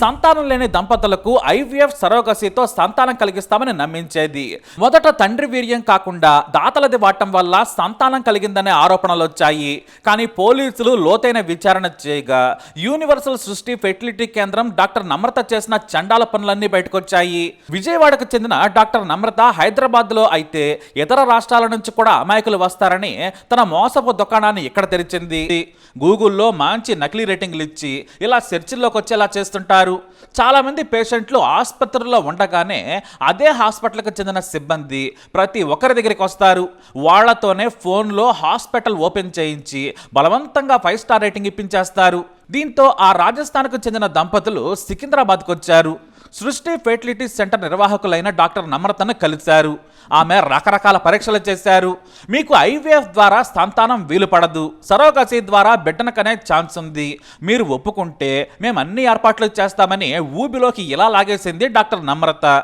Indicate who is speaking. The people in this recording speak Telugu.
Speaker 1: సంతానం లేని దంపతులకు ఐవీఎఫ్ సరోగసితో సంతానం కలిగిస్తామని నమ్మించేది. మొదట తండ్రి వీర్యం కాకుండా దాతలది వాడటం వల్ల సంతానం కలిగిందనే ఆరోపణలు వచ్చాయి. కానీ పోలీసులు లోతైన విచారణ చేయగా యూనివర్సల్ సృష్టి ఫెర్టిలిటీ కేంద్రం డాక్టర్ నమ్రత చేసిన చండాల పనులన్నీ బయటకొచ్చాయి. విజయవాడకు చెందిన డాక్టర్ నమ్రత హైదరాబాద్లో అయితే ఇతర రాష్ట్రాల నుంచి కూడా అమాయకులు వస్తారని తన మోసపు దుకాణాన్ని ఇక్కడ తెరిచింది. గూగుల్లో మంచి నకిలీ రేటింగ్లు ఇచ్చి ఇలా సెర్చిల్లోకి వచ్చేలా చేస్తుంటారు. చాలామంది పేషెంట్లు ఆసుపత్రుల్లో ఉండగానే అదే హాస్పిటల్కి చెందిన సిబ్బంది ప్రతి ఒక్కరి దగ్గరికి వస్తారు. వాళ్ళతోనే ఫోన్లో హాస్పిటల్ ఓపెన్ చేయించి బలవంతంగా ఫైవ్ స్టార్ రేటింగ్ ఇప్పించేస్తారు. దీంతో ఆ రాజస్థాన్కు చెందిన దంపతులు సికింద్రాబాద్కు వచ్చారు. సృష్టి ఫెర్టిలిటీ సెంటర్ నిర్వాహకులైన డాక్టర్ నమ్రతను కలిశారు. ఆమె రకరకాల పరీక్షలు చేశారు. మీకు ఐవీఎఫ్ ద్వారా సంతానం వీలు పడదు సరోగసి ద్వారా బిడ్డను కనే ఛాన్స్ ఉంది. మీరు ఒప్పుకుంటే మేము అన్ని ఏర్పాట్లు చేస్తామని ఊబిలోకి ఇలా లాగేసింది డాక్టర్ నమ్రత.